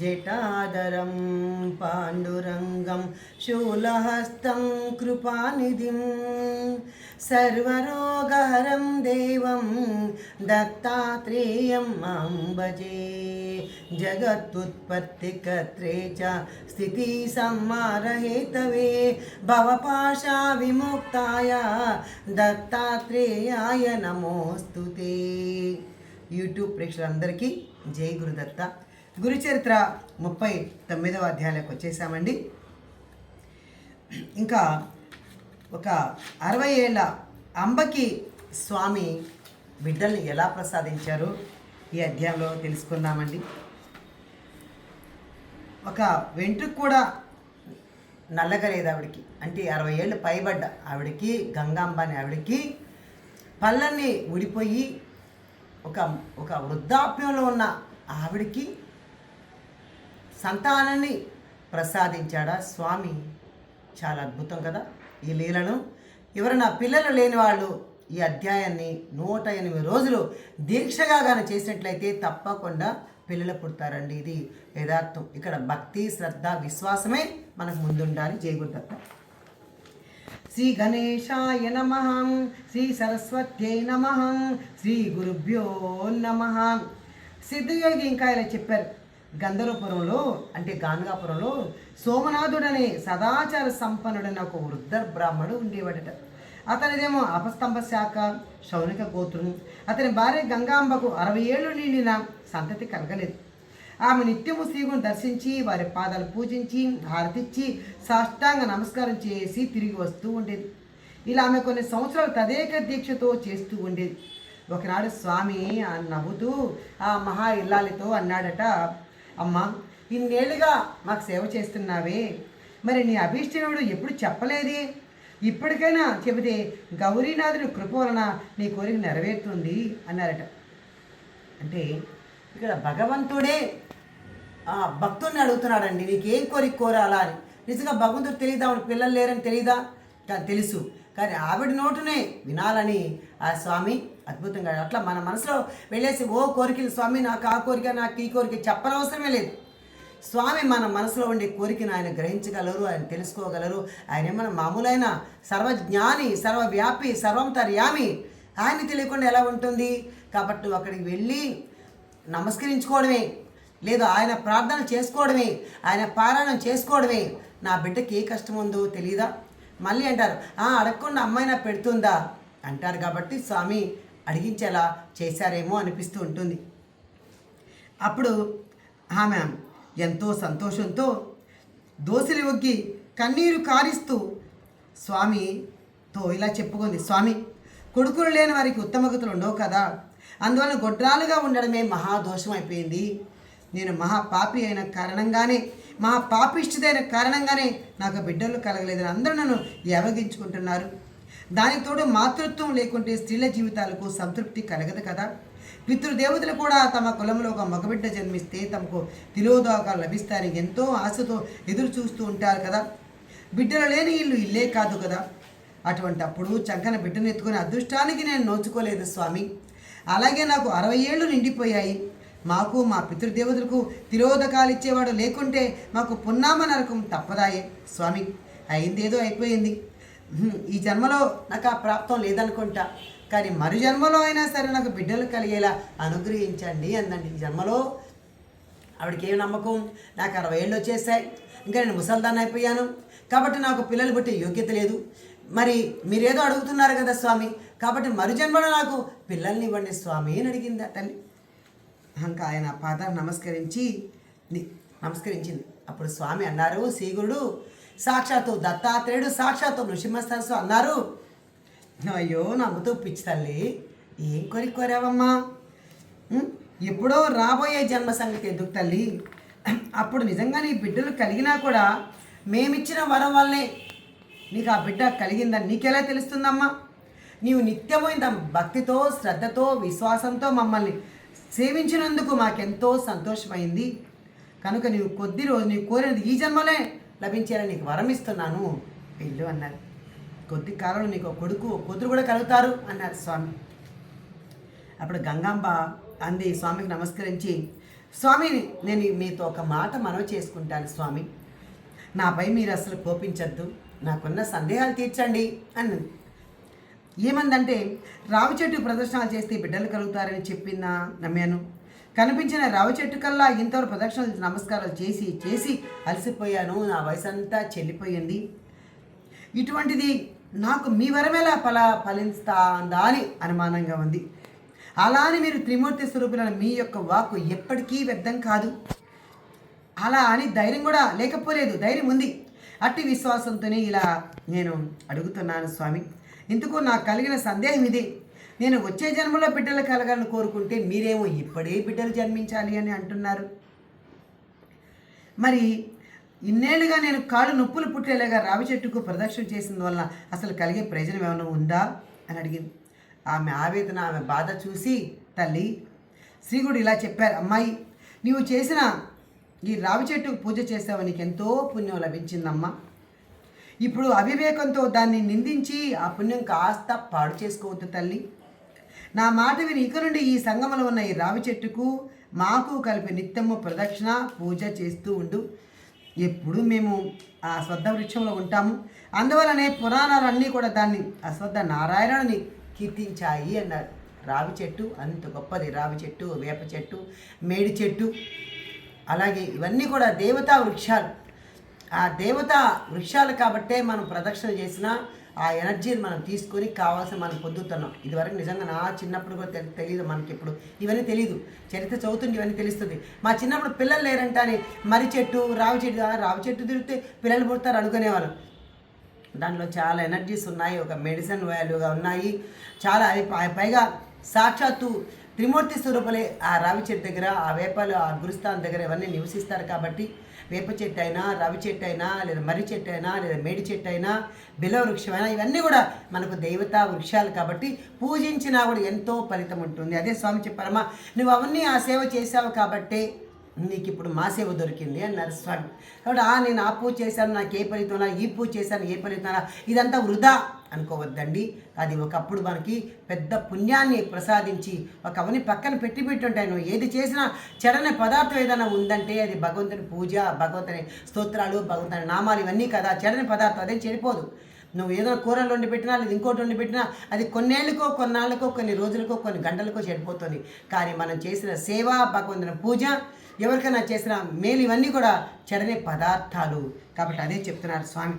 జటాధరం పాండురంగం శూలహస్తం కృపానిధిం సర్వరోగహరం దేవం దత్తాత్రేయం మాం భజే. జగత్తుత్పత్తికర్త్రే చ స్థితి సంహారహేతవే భవపాశా విముక్తాయ దత్తాత్రేయాయ నమోస్తు యూట్యూబ్ ప్రేక్షకులందరికీ జై గురుదత్త. గురుచరిత్ర ముప్పై తొమ్మిదవ అధ్యాయాలకు వచ్చేసామండి. ఇంకా ఒక అరవై ఏళ్ళ అంబకి స్వామి బిడ్డల్ని ఎలా ప్రసాదించారు? ఈ అధ్యాయంలో తెలుసుకుందామండి. ఒక వెంట్రుకు కూడా నల్లగా లేదు ఆవిడకి. అంటే అరవై ఏళ్ళు పైబడ్డ ఆవిడకి గంగాంబాని ఆవిడకి పళ్ళన్నీ ఊడిపోయి ఒక ఒక వృద్ధాప్యంలో ఉన్న ఆవిడకి సంతానాన్ని ప్రసాదించాడా? స్వామి చాలా అద్భుతం కదా ఈ లీలను. ఎవరైనా పిల్లలు లేని వాళ్ళు ఈ అధ్యాయాన్ని నూట ఎనిమిది రోజులు దీక్షగా కానీ చేసినట్లయితే తప్పకుండా పిల్లలు పుడతారండి ఇది యథార్థం. ఇక్కడ భక్తి శ్రద్ధ విశ్వాసమే మనకు ముందుండాలి. జయగురుదత్త శ్రీ గణేశాయ నమ. శ్రీ సరస్వత్యై నమ. శ్రీ గురుభ్యో నమ. సిద్ధయోగి ఇంకా ఇలా చెప్పారు. గంధర్వపురంలో అంటే గానగాపురంలో సోమనాథుడనే సదాచార సంపన్నుడైన ఒక వృద్ధ బ్రాహ్మణుడు ఉండేవాడట. అతనిదేమో అపస్తంభ శాఖ శౌనిక గోత్రం. అతని భార్య గంగాంబకు అరవై ఏళ్ళు నిండిన సంతతి కలగలేదు. ఆమె నిత్యము శ్రీగును దర్శించి వారి పాదాలు పూజించి హారతిచ్చి సాష్టాంగ నమస్కారం చేసి తిరిగి వస్తూ ఉండేది. ఇలా ఆమె కొన్ని సంవత్సరాలు తదేక దీక్షతో చేస్తూ ఉండేది. ఒకనాడు స్వామి ఆ నవ్వుతూ ఆ మహా ఇల్లాలితో అన్నాడట అమ్మా ఇన్నేళ్ళుగా మాకు సేవ చేస్తున్నావే. మరి నీ అభీష్టనుడు ఎప్పుడు చెప్పలేదే? ఇప్పటికైనా చెబితే గౌరీనాథుని కృప వలన నీ కోరిక నెరవేరుతుంది అన్నారట. అంటే ఇక్కడ భగవంతుడే ఆ భక్తుడిని అడుగుతున్నాడండి నీకేం కోరిక కోరాలా అని. నిజంగా భగవంతుడు తెలియదా ఆవిడ పిల్లలు లేరని తెలియదా తెలుసు. కానీ ఆవిడ నోటునే వినాలని ఆ స్వామి అద్భుతంగా అట్లా మన మనసులో వెళ్ళేసి ఓ కోరికలు స్వామి నాకు ఆ కోరిక నాకు ఈ కోరిక చెప్పనవసరమే లేదు. స్వామి మన మనసులో ఉండే కోరికను ఆయన గ్రహించగలరు ఆయన తెలుసుకోగలరు. ఆయన ఏమైనా మామూలైన సర్వజ్ఞాని సర్వవ్యాపి సర్వంతర్యామి ఆయన తెలియకుండా ఎలా ఉంటుంది? కాబట్టి అక్కడికి వెళ్ళి నమస్కరించుకోవడమే లేదు ఆయన ప్రార్థన చేసుకోవడమే ఆయన పారాయణం చేసుకోవడమే. నా బిడ్డకి ఏ కష్టం ఉందో తెలియదా మళ్ళీ అంటారు అడగకుండా అమ్మాయి నా పెడుతుందా? అంటారు కాబట్టి స్వామి అడిగించేలా చేశారేమో అనిపిస్తూ ఉంటుంది. అప్పుడు ఆమె ఎంతో సంతోషంతో దోసిలి ఒగ్గి కన్నీరు కారిస్తూ స్వామితో ఇలా చెప్పుకుంది. స్వామి కొడుకులు లేని వారికి ఉత్తమగతులు ఉండవు కదా. అందువల్ల గొడ్రాలుగా ఉండడమే మహాదోషం అయిపోయింది. నేను మహాపాపి అయిన కారణంగానే మహాపాపిష్టిదైన కారణంగానే నాకు బిడ్డలు కలగలేదని అందరూ నన్ను ఎవగించుకుంటున్నారు దానితోడు మాతృత్వం లేకుంటే స్త్రీల జీవితాలకు సంతృప్తి కలగదు కదా. పితృదేవతలు కూడా తమ కులంలో ఒక మగబిడ్డ జన్మిస్తే తమకు తిలోదోకాలు లభిస్తాయని ఎంతో ఆశతో ఎదురు చూస్తూ ఉంటారు కదా. బిడ్డలు లేని ఇల్లు ఇల్లే కాదు కదా. అటువంటి అప్పుడు చంకన బిడ్డను ఎత్తుకునే అదృష్టానికి నేను నోచుకోలేదు స్వామి. అలాగే నాకు అరవై ఏళ్ళు నిండిపోయాయి. మాకు మా పితృదేవతలకు తిరోధకాలు ఇచ్చేవాడు లేకుంటే మాకు పున్నామ నరకం తప్పదాయే స్వామి. అయిందేదో అయిపోయింది. ఈ జన్మలో నాకు ఆ ప్రాప్తం లేదనుకుంటా. కానీ మరు జన్మలో అయినా సరే నాకు బిడ్డలు కలిగేలా అనుగ్రహించండి అందండి ఈ జన్మలో ఆవిడకి ఏం నమ్మకం? నాకు అరవై ఏళ్ళు వచ్చేసాయి. ఇంకా నేను ముసల్దాన్ అయిపోయాను. కాబట్టి నాకు పిల్లలు పుట్టే యోగ్యత లేదు. మరి మీరేదో అడుగుతున్నారు కదా స్వామి. కాబట్టి మరు జన్మలో నాకు పిల్లల్ని ఇవ్వండి స్వామి అని అడిగింది తల్లి. ఇంకా ఆయన పాదాలు నమస్కరించి ని- నమస్కరించింది. అప్పుడు స్వామి అన్నారు శ్రీగురుడు సాక్షాత్తు దత్తాత్రేయుడు సాక్షాత్తు నృసింహస్థాసు అన్నారు. అయ్యో నమ్ముతూ పిచ్చి తల్లి ఏం కోరిక కోరావమ్మా? ఎప్పుడో రాబోయే జన్మ సంగతి ఎందుకు తల్లి? అప్పుడు నిజంగా నీ బిడ్డలు కలిగినా కూడా మేమిచ్చిన వరం వల్లే నీకు ఆ బిడ్డ కలిగిందని నీకెలా తెలుస్తుందమ్మా? నీవు నిత్యము ఇంత భక్తితో శ్రద్ధతో విశ్వాసంతో మమ్మల్ని సేవించినందుకు మాకెంతో సంతోషమైంది. కనుక నీవు కొద్ది రోజు నీవు కోరినది ఈ జన్మలే. లభించేలా నీకు వరం ఇస్తున్నాను. వెళ్ళు అన్నారు కొద్ది కాలంలో నీకు కొడుకు కూతురు కూడా కలుగుతారు అన్నారు స్వామి. అప్పుడు గంగాంబ అంది స్వామికి నమస్కరించి స్వామి నేను మీతో ఒక మాట మనవి చేసుకుంటాను స్వామి. నాపై మీరు అసలు కోపించద్దు. నాకున్న సందేహాలు తీర్చండి అన్నది. ఏమందంటే రావి చెట్టు ప్రదర్శనలు చేస్తే బిడ్డలు కలుగుతారని చెప్పినా నమ్మాను. కనిపించిన రవ చెట్టు కల్లా ఇంతవరకు ప్రదక్షిణలు నమస్కారాలు చేసి చేసి అలసిపోయాను. నా వయసు అంతా చెల్లిపోయింది. ఇటువంటిది నాకు మీ వరమేలా ఫల ఫలిస్తాందా అని అనుమానంగా ఉంది. అలా అని మీరు త్రిమూర్తి స్వరూపులైన మీ యొక్క వాక్కు ఎప్పటికీ వ్యర్థం కాదు. అలా అని ధైర్యం కూడా లేకపోలేదు. ధైర్యం ఉంది. అట్టి విశ్వాసంతోనే ఇలా నేను అడుగుతున్నాను స్వామి. ఇందుకు నాకు కలిగిన సందేహం ఇది. నేను వచ్చే జన్మలో బిడ్డలు కలగాలని కోరుకుంటే మీరేమో ఇప్పుడే బిడ్డలు జన్మించాలి అని అంటున్నారు. మరి ఇన్నేళ్ళుగా నేను కాళ్ళు నొప్పులు పుట్టేలాగా రావి చెట్టుకు ప్రదక్షిణ చేసిన వల్ల అసలు కలిగే ప్రయోజనం ఏమైనా ఉందా అని అడిగింది. ఆమె ఆవేదన ఆమె బాధ చూసి తల్లి శ్రీగుడు ఇలా చెప్పారు అమ్మాయి నీవు చేసిన ఈ రావి చెట్టుకు పూజ చేసావు నీకు ఎంతో పుణ్యం లభించిందమ్మా. ఇప్పుడు అవివేకంతో దాన్ని నిందించి ఆ పుణ్యం కాస్త పాడు చేసుకోవద్దు తల్లి. నా మాట విని ఇక నుండి ఈ సంగమలో ఉన్న ఈ రావి చెట్టుకు మాకు కలిపి నిత్యము ప్రదక్షిణ పూజ చేస్తూ ఉండు. ఎప్పుడు మేము ఆ శ్రద్ధ వృక్షంలో ఉంటాము. అందువలనే పురాణాలన్నీ కూడా దాన్ని అశ్వద్ధ నారాయణుని కీర్తించాయి అన్నాడు. రావి చెట్టు అంత గొప్పది రావి చెట్టు వేప చెట్టు మేడి చెట్టు అలాగే ఇవన్నీ కూడా దేవతా వృక్షాలు. ఆ దేవతా వృక్షాలు కాబట్టే మనం ప్రదక్షిణ చేసిన ఆ ఎనర్జీని మనం తీసుకొని కావాల్సిన మనం పొందుతున్నాం. ఇదివరకు నిజంగా నా చిన్నప్పుడు కూడా తెలియదు మనకి ఇప్పుడు. ఇవన్నీ తెలియదు చరిత్ర చదువుతుంటే ఇవన్నీ తెలుస్తుంది. మా చిన్నప్పుడు పిల్లలు లేరంట అని మర్రి చెట్టు రావి చెట్టు రావి చెట్టు తిరిగితే పిల్లలు పుడతారు అనుకునేవాళ్ళు దానిలో చాలా ఎనర్జీస్ ఉన్నాయి ఒక మెడిసిన్ వాల్యూగా ఉన్నాయి. చాలా పైగా సాక్షాత్తు త్రిమూర్తి స్వరూపులే ఆ రావి చెట్టు దగ్గర ఆ వేపాలు ఆ గురుస్థానం దగ్గర ఇవన్నీ నివసిస్తారు కాబట్టి వేప చెట్టు అయినా రవి చెట్టు అయినా లేదా మర్రి చెట్టు అయినా లేదా మేడి చెట్టు అయినా బిలవ వృక్షమైనా ఇవన్నీ కూడా మనకు దేవతా వృక్షాలు కాబట్టి పూజించినా కూడా ఎంతో ఫలితం ఉంటుంది. అదే స్వామి చెప్పారమ్మా నువ్వు అవన్నీ ఆ సేవ చేశావు కాబట్టి నీకు ఇప్పుడు మా సేవ దొరికింది అన్నారు స్వామి. కాబట్టి ఆ నేను ఆ పూజ చేశాను నాకు ఏ ఫలితమా ఈ పూజ చేశాను ఏ ఫలితమా ఇదంతా వృధా అనుకోవద్దండి. అది ఒకప్పుడు మనకి పెద్ద పుణ్యాన్ని ప్రసాదించి ఒక అవని పక్కన పెట్టి పెట్టుంటాయి. నువ్వు ఏది చేసినా చెడని పదార్థం ఏదైనా ఉందంటే అది భగవంతుని పూజ భగవంతుని స్తోత్రాలు భగవంతుని నామాలు ఇవన్నీ కదా. చెడని పదార్థం అదే చెడిపోదు. నువ్వు ఏదైనా కూరలు వండి పెట్టినా లేదా ఇంకోటి వండి పెట్టినా అది కొన్నేళ్ళకో కొన్నాళ్ళకో కొన్ని రోజులకో కొన్ని గంటలకో చెడిపోతుంది. కానీ మనం చేసిన సేవ భగవంతుని పూజ ఎవరికైనా చేసిన మేలు ఇవన్నీ కూడా చెడనే పదార్థాలు. కాబట్టి అదే చెప్తున్నారు స్వామి.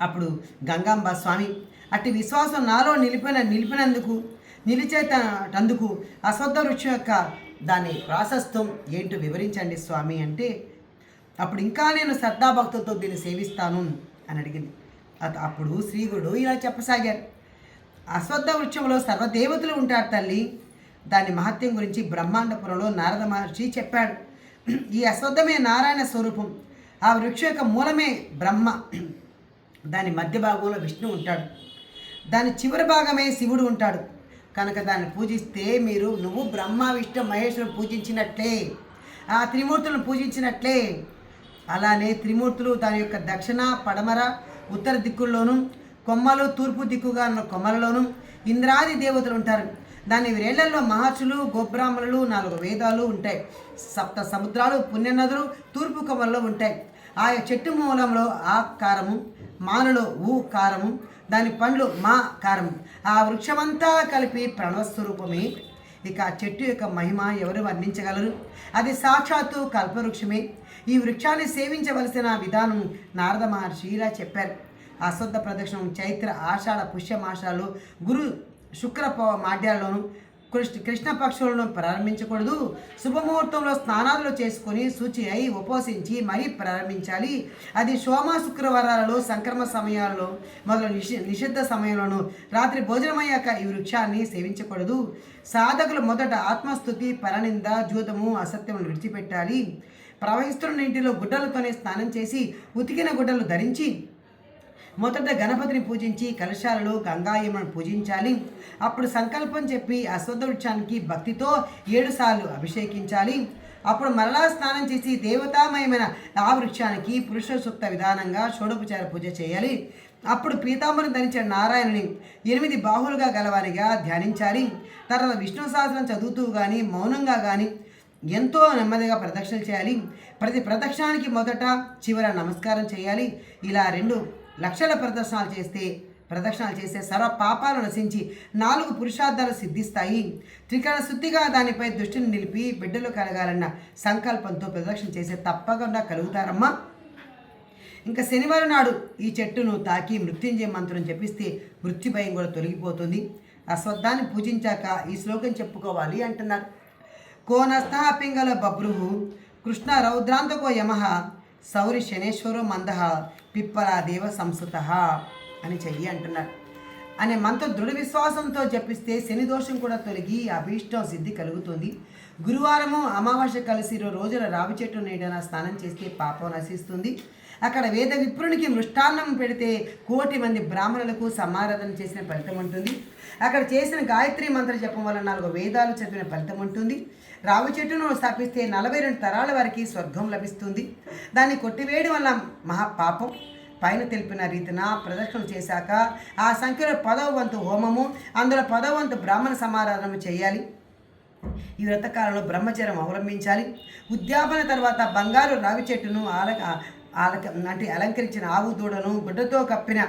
అప్పుడు గంగాంబ స్వామి అట్టి విశ్వాసం నాలో నిలిపిన నిలిపినందుకు నిలిచేటందుకు అశ్వద్ధ వృక్షం యొక్క దాని ప్రాశస్తం ఏంటో వివరించండి స్వామి అంటే అప్పుడు ఇంకా నేను శ్రద్ధాభక్తులతో దీన్ని సేవిస్తాను అని అడిగింది. అప్పుడు శ్రీగుడు ఇలా చెప్పసాగారు. అశ్వద్ధ వృక్షంలో సర్వదేవతలు ఉంటారు తల్లి దాని మహత్యం గురించి బ్రహ్మాండపురంలో నారద మహర్షి చెప్పాడు. ఈ అశ్వద్ధమే నారాయణ స్వరూపం. ఆ వృక్ష యొక్క మూలమే బ్రహ్మ. దాని మధ్య భాగంలో విష్ణు ఉంటాడు. దాని చివరి భాగమే శివుడు ఉంటాడు. కనుక దాన్ని పూజిస్తే మీరు నువ్వు బ్రహ్మ విష్ణు మహేశ్వరుని పూజించినట్లే ఆ త్రిమూర్తులను పూజించినట్లే. అలానే త్రిమూర్తులు దాని యొక్క దక్షిణ పడమర ఉత్తర దిక్కుల్లోనూ కొమ్మలు తూర్పు దిక్కుగా ఉన్న కొమ్మలలోనూ ఇంద్రాది దేవతలు ఉంటారు. దాని వేళ్ళలో మహర్షులు గోబ్రాహ్మణులు నాలుగు వేదాలు ఉంటాయి. సప్త సముద్రాలు పుణ్యనదులు తూర్పు కమల్లో ఉంటాయి. ఆ చెట్టు మూలంలో ఆ కారము మానులో ఊ కారము దాని పండ్లు మా కారము. ఆ వృక్షమంతా కలిపి ప్రణవస్వరూపమే. ఇక ఆ చెట్టు యొక్క మహిమ ఎవరు వర్ణించగలరు? అది సాక్షాత్తు కల్పవృక్షమే. ఈ వృక్షాన్ని సేవించవలసిన విధానం నారద మహర్షి ఇలా చెప్పారు. అశ్వద్ధ ప్రదక్షిణం చైత్ర ఆషాఢ పుష్యమాషాలు గురు శుక్ర ప- మాడ్యాల్లోనూ కృష్ణ కృష్ణపక్షులను ప్రారంభించకూడదు. శుభముహూర్తంలో స్నానాలు చేసుకొని శుచి అయి ఉపవసించి మరీ ప్రారంభించాలి. అది సోమ శుక్రవారాలలో సంక్రమ సమయాల్లో మొదలు నిషి నిషిద్ధ సమయంలోనూ రాత్రి భోజనమయ్యాక ఈ వృక్షాన్ని సేవించకూడదు. సాధకులు మొదట ఆత్మస్థుతి పరనింద జూతము అసత్యములు విడిచిపెట్టాలి. ప్రవహిస్తున్న నీటిలో గుడ్డలతోనే స్నానం చేసి ఉతికిన గుడ్డలు ధరించి మొదట గణపతిని పూజించి కలశాలలో గంగాయమును పూజించాలి. అప్పుడు సంకల్పం చెప్పి అశ్వత్థ వృక్షానికి భక్తితో ఏడుసార్లు అభిషేకించాలి. అప్పుడు మరలా స్నానం చేసి దేవతామయమైన ఆ వృక్షానికి పురుష సూక్త విధానంగా షోడోపచార పూజ చేయాలి. అప్పుడు పీతాంబరం ధరించిన నారాయణుని ఎనిమిది బాహులుగా గలవారిగా ధ్యానించాలి. తర్వాత విష్ణు సహస్రం చదువుతూ కానీ మౌనంగా కానీ ఎంతో నెమ్మదిగా ప్రదక్షిణలు చేయాలి. ప్రతి ప్రదక్షిణానికి మొదట చివర నమస్కారం చేయాలి. ఇలా రెండు లక్షల ప్రదర్శనలు చేస్తే ప్రదక్షిణాలు చేస్తే సర్వ పాపాలు నశించి నాలుగు పురుషార్థాలు సిద్ధిస్తాయి. త్రికరణ శుద్ధిగా దానిపై దృష్టిని నిలిపి బిడ్డలు కలగాలన్న సంకల్పంతో ప్రదక్షిణ చేస్తే తప్పకుండా కలుగుతారమ్మా. ఇంకా శనివారం నాడు ఈ చెట్టును తాకి మృత్యుంజయ మంత్రం జపిస్తే మృత్యు భయం కూడా తొలగిపోతుంది. అశ్వత్థాన్ని పూజించాక ఈ శ్లోకం చెప్పుకోవాలి అంటున్నారు. కోనస్థ పింగళ బబ్రుహు కృష్ణ రౌద్రాంతకో యమహ సౌరి శనేశ్వరో మందహ పిప్పల దేవ సంస్కృత అని చెయ్యి అంటున్నారు అనే మంత్ర దృఢ విశ్వాసంతో జపిస్తే శని దోషం కూడా తొలగి అభీష్టం సిద్ధి కలుగుతుంది. గురువారము అమావాస్య కలిసి ఇరవై రోజుల రావి చెట్టు నీడన స్నానం చేస్తే పాపం నశిస్తుంది. అక్కడ వేద విప్రునికి మృష్టాన్నం పెడితే కోటి మంది బ్రాహ్మణులకు సమారాధన చేసిన ఫలితం ఉంటుంది. అక్కడ చేసిన గాయత్రి మంత్ర జపం వల్ల నాలుగు వేదాలు చదివిన ఫలితం ఉంటుంది. రావి చెట్టును స్థాపిస్తే నలభై రెండు తరాల వారికి స్వర్గం లభిస్తుంది. దాన్ని కొట్టివేయడం వల్ల మహాపాపం. పైన తెలిపిన రీతిన ప్రదక్షిణలు చేశాక ఆ సంఖ్యలో పదవ వంతు హోమము అందులో పదవ వంతు బ్రాహ్మణ సమారాధన చేయాలి. ఈ వ్రతకాలంలో బ్రహ్మచర్యం అవలంబించాలి. ఉద్యాపన తర్వాత బంగారు రావి చెట్టును ఆలక ఆలక అంటే అలంకరించిన ఆవు దూడను గుడ్డతో కప్పిన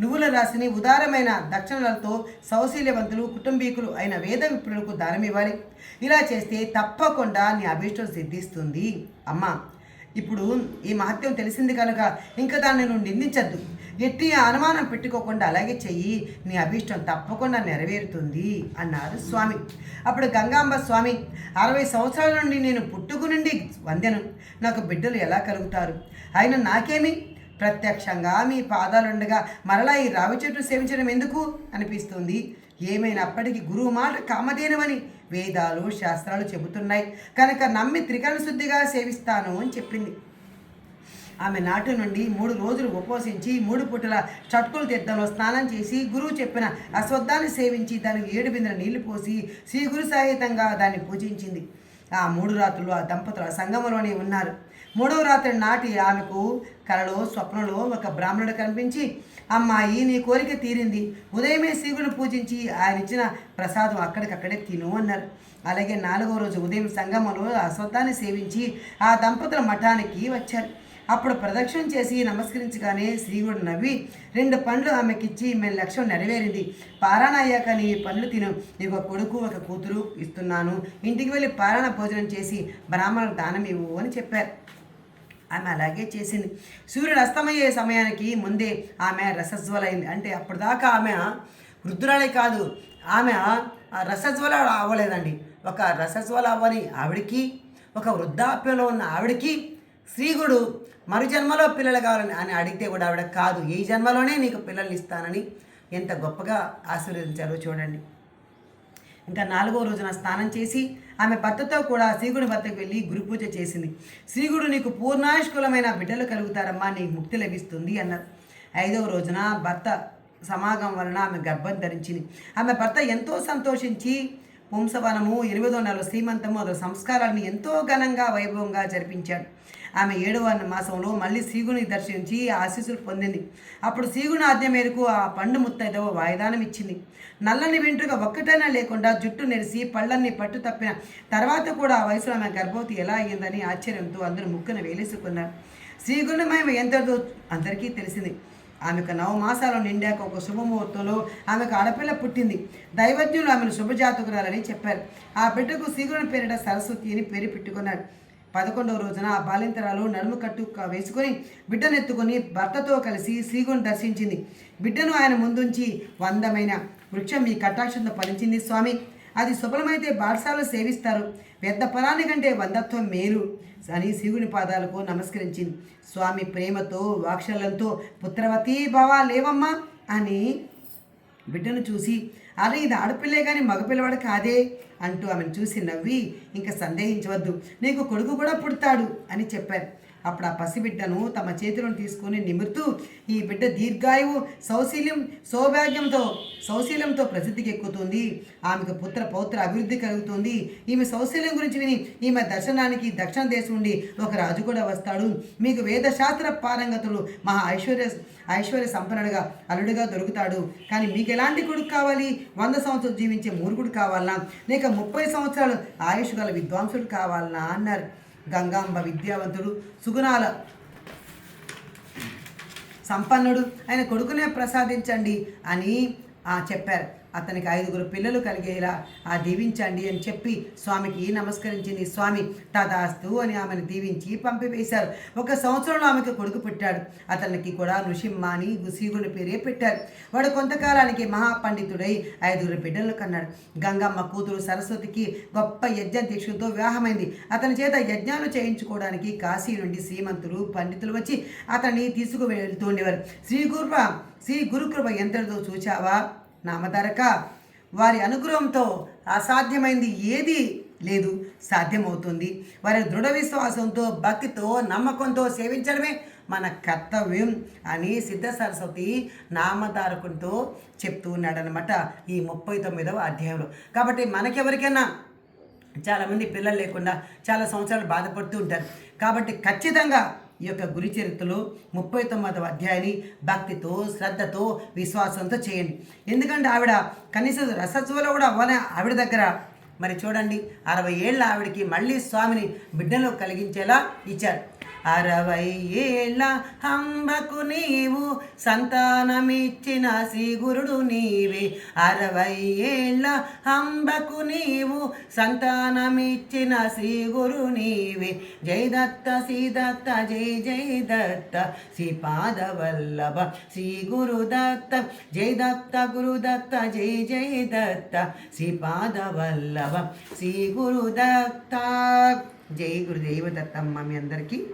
నువ్వుల రాశిని ఉదారమైన దక్షిణలతో సౌశీల్యవంతులు కుటుంబీకులు అయిన వేద విప్రులకు దానం ఇవ్వాలి. ఇలా చేస్తే తప్పకుండా నీ అభీష్టం సిద్ధిస్తుంది. అమ్మ ఇప్పుడు ఈ మహత్యం తెలిసింది కనుక ఇంకా దాన్ని నువ్వు నిందించద్దు. ఎట్టి అనుమానం పెట్టుకోకుండా అలాగే చెయ్యి. నీ అభీష్టం తప్పకుండా నెరవేరుతుంది అన్నారు స్వామి. అప్పుడు గంగాంబ స్వామి అరవై సంవత్సరాల నుండి నేను పుట్టుకు నుండి వందెను. నాకు బిడ్డలు ఎలా కలుగుతారు? ఆయన నాకేమి? ప్రత్యక్షంగా మీ పాదాలుండగా మరలా ఈ రావి చెట్టు సేవించడం ఎందుకు? అనిపిస్తుంది. ఏమైనప్పటికీ గురువు మాట కామధేనువని వేదాలు శాస్త్రాలు చెబుతున్నాయి. కనుక నమ్మి త్రికరణ శుద్ధిగా సేవిస్తాను అని చెప్పింది. ఆమె నాటి నుండి మూడు రోజులు ఉపవసించి మూడు పూటల చట్కుల తీర్థంలో స్నానం చేసి గురువు చెప్పిన అశ్వత్థాన్ని సేవించి దానికి ఏడు బిందెల నీళ్ళు పోసి శ్రీ గురు సహితంగా దాన్ని పూజించింది. ఆ మూడు రాత్రులు ఆ దంపతులు ఆ సంగమంలోనే ఉన్నారు. మూడవ రాత్రి నాటి ఆమెకు కలలో స్వప్నంలో ఒక బ్రాహ్మణుడు కనిపించి అమ్మాయి నీ కోరిక తీరింది. ఉదయమే శివుని పూజించి ఆయన ఇచ్చిన ప్రసాదం అక్కడికక్కడే తిను అన్నారు. అలాగే నాలుగో రోజు ఉదయం సంగమంలో అశ్వత్థాన్ని సేవించి ఆ దంపతుల మఠానికి వచ్చారు. అప్పుడు ప్రదక్షిణ చేసి నమస్కరించగానే శ్రీగుడు నవ్వి రెండు పండ్లు ఆమెకిచ్చి మేము లక్ష్యం నెరవేరింది. పారాణ అయ్యాక నీ పండ్లు తిను. నీకు ఒక కొడుకు ఒక కూతురు ఇస్తున్నాను. ఇంటికి వెళ్ళి పారాణ భోజనం చేసి బ్రాహ్మణులకు దానం ఇవ్వు అని చెప్పారు. ఆమె అలాగే చేసింది. సూర్యుడు అస్తమయ్యే సమయానికి ముందే ఆమె రసజ్వలైంది. అంటే అప్పటిదాకా ఆమె వృద్ధురాలే కాదు ఆమె రసజ్వల అవ్వలేదండి. ఒక రసజ్వల అవ్వని ఆవిడికి ఒక వృద్ధాప్యంలో ఉన్న ఆవిడికి శ్రీగుడు మరు జన్మలో పిల్లలు కావాలని అని అడిగితే కూడా ఆవిడ కాదు ఈ జన్మలోనే నీకు పిల్లల్ని ఇస్తానని ఎంత గొప్పగా ఆశీర్వదించారో చూడండి. ఇంకా నాలుగో రోజున స్నానం చేసి ఆమె భర్తతో కూడా శ్రీగుడి వద్దకు వెళ్ళి గురు పూజ చేసింది. శ్రీగుడు నీకు పూర్ణాయుష్కులమైన బిడ్డలు కలుగుతారమ్మా నీకు ముక్తి లభిస్తుంది అన్నారు. ఐదవ రోజున భర్త సమాగం వలన ఆమె గర్భం ధరించింది. ఆమె భర్త ఎంతో సంతోషించి వంశవనము ఎనిమిదో నెల శ్రీమంతము అతని సంస్కారాలను ఎంతో ఘనంగా వైభవంగా జరిపించాడు. ఆమె ఏడవ మాసంలో మళ్ళీ సీగుని దర్శించి ఆశీస్సులు పొందింది. అప్పుడు సీగుని ఆజ్ఞ మేరకు ఆ పండు ముత్తైదవ వాయిదానం ఇచ్చింది. నల్లని వెంట్రుక ఒక్కటైనా లేకుండా జుట్టు నెరిసి పళ్ళన్ని పట్టు తప్పిన తర్వాత కూడా ఆ వయసులో ఆమె గర్భవతి ఎలా అయ్యిందని ఆశ్చర్యంతో అందరూ ముక్కున వేలేసుకున్నారు. శ్రీగుణ మహిమ ఎంతదో అందరికీ తెలిసింది. ఆమెకు నవ మాసాలు నిండాక ఒక శుభముహూర్తంలో ఆమెకు ఆడపిల్ల పుట్టింది. దైవజ్ఞులు ఆమెను శుభజాతకురాలని చెప్పారు. ఆ బిడ్డకు శ్రీగుణ పేరిట సరస్వతి అని పేరు పెట్టుకున్నాడు. పదకొండవ రోజున ఆ బాలింతరాలు నడుము కట్టు వేసుకొని బిడ్డనెత్తుకొని భర్తతో కలిసి శ్రీగుని దర్శించింది. బిడ్డను ఆయన ముందుంచి వందమైన వృక్షం మీ కటాక్షంతో ఫలించింది స్వామి. అది సుఫలమైతే బాటసాలు సేవిస్తారు. పెద్ద పొలాన్ని కంటే వందత్వం మేలు అని శివుని పాదాలకు నమస్కరించింది. స్వామి ప్రేమతో వాక్షలంతో పుత్రవతీ భవ లేవమ్మా అని బిడ్డను చూసి అరే ఇది ఆడపిల్లే కానీ మగపిల్లవాడు కాదే? అంటూ ఆమెను చూసి నవ్వి ఇంకా సందేహించవద్దు. నీకు కొడుకు కూడా పుడతాడు అని చెప్పారు. అప్పుడు ఆ పసిబిడ్డను తమ చేతిలో తీసుకొని నిమురుతూ ఈ బిడ్డ దీర్ఘాయువు సౌశీల్యం సౌభాగ్యంతో సౌశీల్యంతో ప్రసిద్ధికి ఎక్కుతుంది. ఆమెకు పుత్ర పౌత్ర అభివృద్ధి కలుగుతుంది. ఈమె సౌశీల్యం గురించి విని ఈమె దర్శనానికి దక్షిణ దేశం నుండి ఒక రాజు కూడా వస్తాడు. మీకు వేదశాస్త్ర పారంగతుడు మహా ఐశ్వర్య ఐశ్వర్య సంపన్నుడుగా అల్లుడిగా దొరుకుతాడు. కానీ మీకు ఎలాంటి కొడుకు కావాలి? వంద సంవత్సరాలు జీవించే మూర్ఖుడు కావాలనా? లేక ముప్పై సంవత్సరాలు ఆయుష్ గల విద్వాంసుడు కావాలనా? అన్నారు. గంగాంబ విద్యావంతుడు సుగుణాల సంపన్నుడు. ఆయన కొడుకునే ప్రసాదించండి అని చెప్పారు. అతనికి ఐదుగురు పిల్లలు కలిగేలా ఆ దీవించండి అని చెప్పి స్వామికి నమస్కరించింది. స్వామి తదాస్తు అని ఆమెను దీవించి పంపివేశారు. ఒక సంవత్సరంలో ఆమెకు కొడుకు పుట్టాడు. అతనికి కూడా నృసింహ అని గుసీగుని పేరే పెట్టారు. వాడు కొంతకాలానికి మహాపండితుడై ఐదుగురు బిడ్డలు కన్నాడు. గంగమ్మ కూతురు సరస్వతికి గొప్ప యజ్ఞ దీక్షతో వివాహమైంది. అతని చేత యజ్ఞాలు చేయించుకోవడానికి కాశీ నుండి శ్రీమంతులు పండితులు వచ్చి అతన్ని తీసుకు వెళ్తూ ఉండేవారు. శ్రీ గుర్వ శ్రీ గురుకృప ఎంతటితో చూచావా నామధారక. వారి అనుగ్రహంతో అసాధ్యమైంది ఏది? లేదు సాధ్యమవుతుంది. వారి దృఢ విశ్వాసంతో భక్తితో నమ్మకంతో సేవించడమే మన కర్తవ్యం అని సిద్ధ సరస్వతి నామధారకునితో చెప్తూ ఉన్నాడనమాట ఈ ముప్పై తొమ్మిదవ అధ్యాయంలో. కాబట్టి మనకెవరికైనా చాలామంది పిల్లలు లేకుండా చాలా సంవత్సరాలు బాధపడుతూ ఉంటారు. కాబట్టి ఖచ్చితంగా ఈ యొక్క గురి చరిత్రలో ముప్పై తొమ్మిదవ అధ్యాయాన్ని భక్తితో శ్రద్ధతో విశ్వాసంతో చేయండి. ఎందుకంటే ఆవిడ కనీసం రసత్వలో కూడా అవ్వని ఆవిడ దగ్గర. మరి చూడండి అరవై ఏళ్ళ ఆవిడకి మళ్ళీ స్వామిని బిడ్డలో కలిగించేలా ఇచ్చారు. అరవై ఏళ్ళ హంబకు నీవు సంతానమిచ్చిన శ్రీ గురుడు నీవే. అరవై ఏళ్ళ హంబకు నీవు సంతానమిచ్చిన శ్రీగురు నీవే. జై దత్త శ్రీ దత్త జై జై దత్త. శ్రీ పాదవల్లభ శ్రీ గురు దత్త. జై దత్త గురు దత్త జై జై దత్త. శ్రీ పాదవల్లభ శ్రీ గురు దత్త. జై గురుదేవ దత్తమ్మ మీ అందరికీ.